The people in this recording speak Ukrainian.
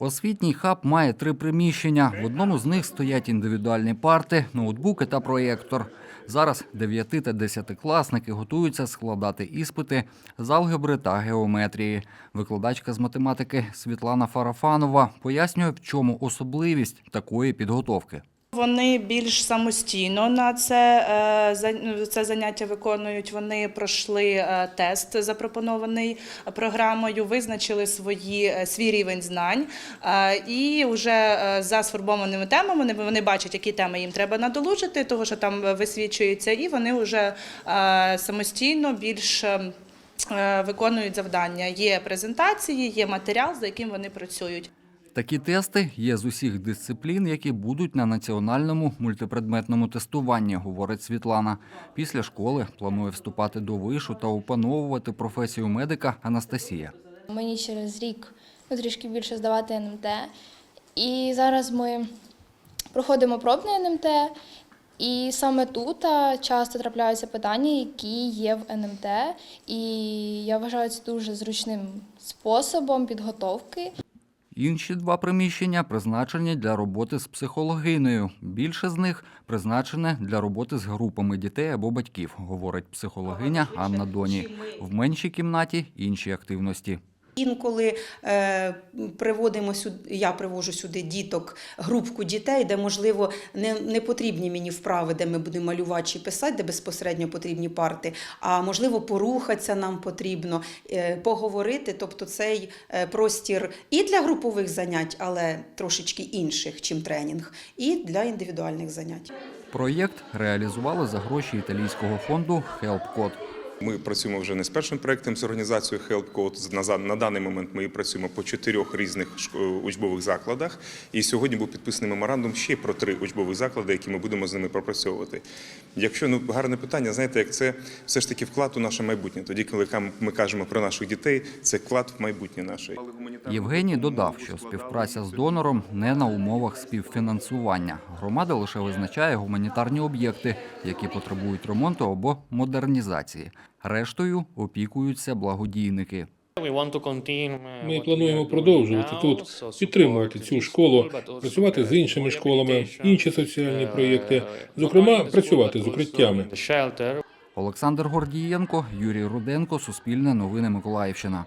Освітній хаб має три приміщення. В одному з них стоять індивідуальні парти, ноутбуки та проєктор. Зараз 9 та 10 класники готуються складати іспити з алгебри та геометрії. Викладачка з математики Світлана Фарафанова пояснює, в чому особливість такої підготовки. Вони більш самостійно на це, е, це заняття виконують. Вони пройшли е, тест, запропонований програмою, визначили свої, е, свій рівень знань. е, І вже е, за сформованими темами вони, вони бачать, які теми їм треба надолужити, того що там е, висвічується, і вони вже е, самостійно більш. е, е, Виконують завдання. Є презентації, є матеріал, за яким вони працюють. Такі тести є з усіх дисциплін, які будуть на національному мультипредметному тестуванні, говорить Світлана. Після школи планує вступати до вишу та опановувати професію медика Анастасія. Мені через рік ну, трішки більше здавати НМТ. І зараз ми проходимо пробне НМТ, і саме тут часто трапляються питання, які є в НМТ. І я вважаю це дуже зручним способом підготовки. Інші два приміщення призначені для роботи з психологинею. Більше з них призначене для роботи з групами дітей або батьків, говорить психологиня Анна Доні. В меншій кімнаті інші активності. Інколи е, приводимо сюди, я привожу сюди діток, групку дітей, де можливо не, не потрібні мені вправи, де ми будемо малювати чи писати, де безпосередньо потрібні парти. А можливо, порухатися нам потрібно, е, поговорити. Тобто цей е, простір і для групових занять, але трошечки інших, чим тренінг, і для індивідуальних занять. Проєкт реалізували за гроші італійського фонду HelpCode. Ми працюємо вже не з першим проектом з організацією HelpCode. На, за- на даний момент ми працюємо по чотирьох різних е, учбових закладах. І сьогодні був підписаний меморандум ще про три учбових заклади, які ми будемо з ними пропрацьовувати. Якщо ну гарне питання, знаєте, як це все ж таки вклад у наше майбутнє. Тоді, коли ми кажемо про наших дітей, це вклад в майбутнє наше. Євгеній додав, що співпраця з донором не на умовах співфінансування. Громада лише визначає гуманітарні об'єкти, які потребують ремонту або модернізації. Рештою опікуються благодійники. Ми плануємо продовжувати тут підтримувати цю школу, працювати з іншими школами, інші соціальні проєкти, зокрема працювати з укриттями. Олександр Гордієнко, Юрій Руденко, Суспільне новини Миколаївщина.